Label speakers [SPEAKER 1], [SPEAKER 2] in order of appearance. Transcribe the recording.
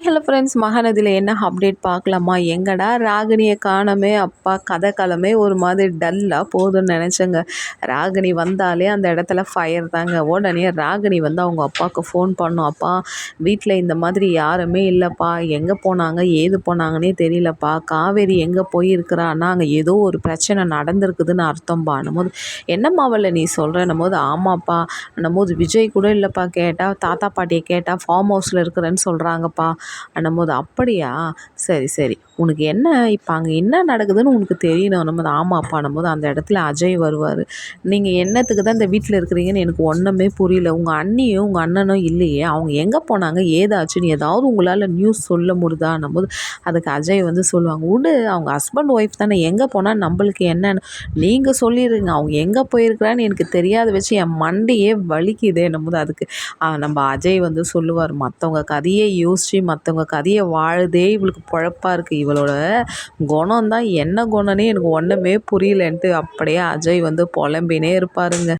[SPEAKER 1] Hello friends மகாநதியில் என்ன update பார்க்கலாமா? எங்கடா ராகினியை காணமே? அப்பா கதை காலமே ஒரு மாதிரி டல்லாக போகுதுன்னு நினச்சேங்க. ராகினி வந்தாலே அந்த இடத்துல ஃபயர் தாங்க. உடனே ராகினி வந்து அவங்க அப்பாவுக்கு ஃபோன் பண்ணோம். அப்பா வீட்டில் இந்த மாதிரி யாருமே இல்லைப்பா. எங்கே போனாங்க? ஏது போனாங்கன்னே தெரியலப்பா. காவேரி எங்கே போயிருக்கிறான்னா அங்கே ஏதோ ஒரு பிரச்சனை நடந்திருக்குதுன்னு அர்த்தம்ப்பா போது என்னம்மா அவளை நீ சொல்கிறேன்னும் போது ஆமாப்பா. போது விஜய் கூட இல்லைப்பா. கேட்டால் தாத்தா பாட்டியை கேட்டால் ஃபார்ம் ஹவுஸில் இருக்கிறேன்னு சொல்கிறாங்கப்பா போது அப்படியா? சரி சரி. உனக்கு என்ன இப்போ அங்கே என்ன நடக்குதுன்னு உனக்கு தெரியணும். நம்ம ஆமாப்பானும் போது அந்த இடத்துல அஜய் வருவார். நீங்கள் என்னத்துக்கு தான் இந்த வீட்டில் இருக்கிறீங்கன்னு எனக்கு ஒன்றுமே புரியல. உங்கள் அண்ணியும் உங்கள் அண்ணனும் இல்லையே. அவங்க எங்கே போனாங்க? ஏதாச்சுன்னு ஏதாவது உங்களால் நியூஸ் சொல்ல முடியுதான்னும் போது அதுக்கு அஜய் வந்து சொல்லுவாங்க. விடு அவங்க ஹஸ்பண்ட் ஒய்ஃப் தானே. எங்கே போனால் நம்மளுக்கு என்னன்னு? நீங்கள் சொல்லிடுங்க அவங்க எங்கே போயிருக்கிறான்னு எனக்கு தெரியாத வச்சு என் மண்டையே வலிக்குதே. போது அதுக்கு நம்ம அஜய் வந்து சொல்லுவார். மற்றவங்க கதையை யோசித்து மற்றவங்க கதையை வாழுதே இவளுக்கு பொழப்பாக இருக்குது இவளோட குணம் தான் என்ன குணம்னே எனக்கு ஒன்றுமே புரியலன்ட்டு அப்படியே அஜய் வந்து புலம்பினே இருப்பாருங்க.